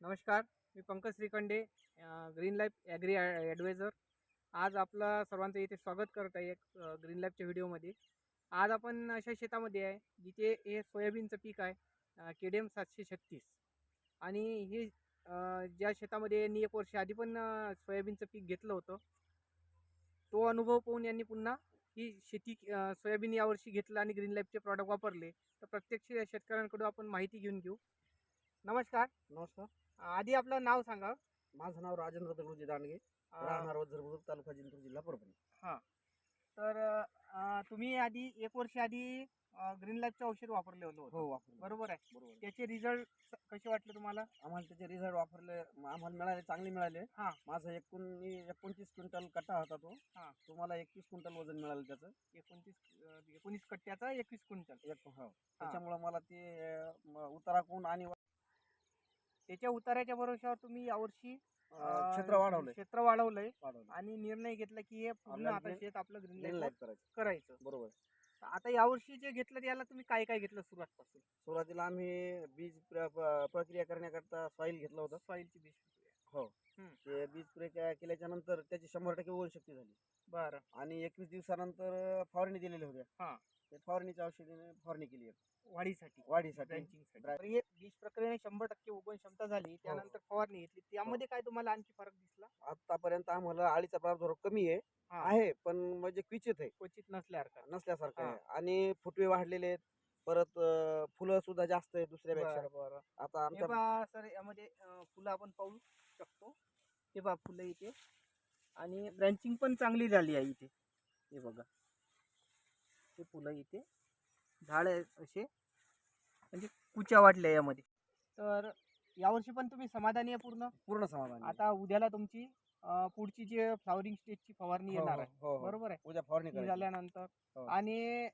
नमस्कार मी Pankaj Shrikhande green life agri advisor. आज आपलं सर्वांचं इथे स्वागत करत आहे एक ग्रीन लाईफच्या व्हिडिओमध्ये. आज आपण अशा शेतामध्ये आहे जिथे हे सोयाबीनचं पीक आहे के डी एम सातशे छत्तीस. आणि हे ज्या शेतामध्ये यांनी एक वर्ष आधी पण सोयाबीनचं पीक घेतलं होतं तो अनुभव पाहून यांनी पुन्हा ही शेती सोयाबीन यावर्षी घेतलं आणि ग्रीन लाईफचे प्रॉडक्ट वापरले. तर प्रत्यक्ष या शेतकऱ्यांकडून आपण माहिती घेऊन घेऊ. नमस्कार. नमस्कार. आधी आपलं नाव सांगा. माझं नाव राजेंद्र दगडूजी दांडगे अं, राहणार वज्र बुद्रुक तालुका जिंतूर जिल्हा परभणी. तर अं, तुम्ही आधी एक वर्ष आधी ग्रीन लाईफचं औषध वापरले होतं. हो वापर बरोबर आहे. बरोबर त्याचे रिझल्ट कसे वाटले तुम्हाला? आम्हाला त्याचे रिझल्ट वापरले म- आम्हाला मिळाले चांगले मिळाले. हा. माझा एकूण एकोणतीस क्विंटल कट्टा होता तो. हा. तुम्हाला एकवीस क्विंटल वजन मिळालं त्याचं. एकोणतीस अं, एकोणीस कट्ट्याचा एकवीस क्विंटल. एक हो. त्याच्यामुळे मला ते अं, म- उतारा कोण आणि त्याच्या उताराच्या भरोशावर तुम्ही यावर्षी अं, क्षेत्र वाढवलंय. क्षेत्र वाढवलंय वाढवलं आणि निर्णय घेतला की हे पूर्ण आता green- शेत आपलं ग्रीन करायचं. करायचं. बरोबर. तर आता यावर्षी जे घेतलं त्याला तुम्ही काय काय घेतलं सुरुवातपासून? सुरुवातीला आम्ही बीज प्र- प- प्रक्रिया करण्याकरता सॉईल घेतलं होतं. सॉईलची बेस हो. ते बीज प्रक्रिया केल्याच्यानंतर त्याची शंभर टक्के उगवण शक्ती झाली. बरं. आणि एकवीस दिवसानंतर फवारणी दिलेल्या हा. होत्या ते फवारणीच्या औषधीने फवारणी केली आहे. वाढीसाठी. वाढीसाठी. ब्रँचिंगसाठी तर हे बीज प्रक्रियेने शंभर टक्के उगवण क्षमता झाली. त्यानंतर फवारणी घेतली. त्यामध्ये काय तुम्हाला आणखी फरक दिसला? आतापर्यंत आम्हाला आळीचा प्रादुर्भाव कमी आहे. हा. आहे पण म्हणजे क्वचित आहे. क्वचित नसल्यासारखा. नसल्यासारखं हा. आहे आणि फुटवे वाढलेले आहेत. परत अं, फुलं सुद्धा जास्त आहे दुसऱ्यापेक्षा. बरं बरं. आता हे आमच्या पहा सर यामध्ये अं, फुलं आपण पाहू शकतो. हे पहा फुलं इथे. आणि ब्रँचिंग पण चांगली झाली आहे इथे. हे बघा. हे फुलं इथे. झाड असे. म्हणजे कुच्या वाटल्या यामध्ये. तर यावर्षी पण तुम्ही समाधानी आहे पूर्ण? पूर्ण समाधान. आता उद्याला तुमची पुढची जे फ्लावरिंग स्टेजची फवारणी हो, येणार हो, आहे. हो. बरोबर आहे? उद्या फवारणी. झाल्यानंतर. आणि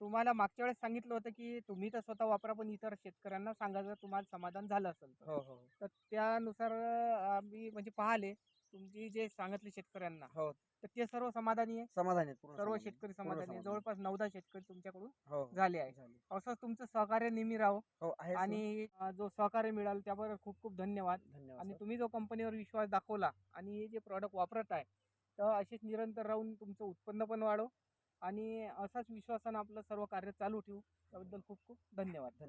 तुम्हाला मागच्या वेळेस सांगितलं होतं की तुम्ही तर स्वतः वापरा पण इतर शेतकऱ्यांना सांगायचं तुम्हाला समाधान झालं असेल तर. त्यानुसार आम्ही म्हणजे पाहिले. तुमची जे सांगितले शेतकऱ्यांना हो तर ते सर्व समाधानी आहे समाधान आहे पूर्ण सर्व समाधान. शेतकरी समाधानी आहे. जवळपास नऊदा शेतकरी तुमच्याकडून हो. झाले आहे झाली. असंच तुमचं सहकार्य नेहमी राहो हो आहे आणि अं, जो सहकार्य मिळाल त्याबरोबर खूप खूप धन्यवाद धन्यवाद आणि सर. तुम्ही जो कंपनीवर विश्वास दाखवला आणि हे जे प्रॉडक्ट वापरत आहे तर असेच निरंतर राहून तुमचं उत्पन्न पण वाढव आणि असाच विश्वासानं आपलं सर्व कार्य चालू ठेवू त्याबद्दल खूप खूप धन्यवाद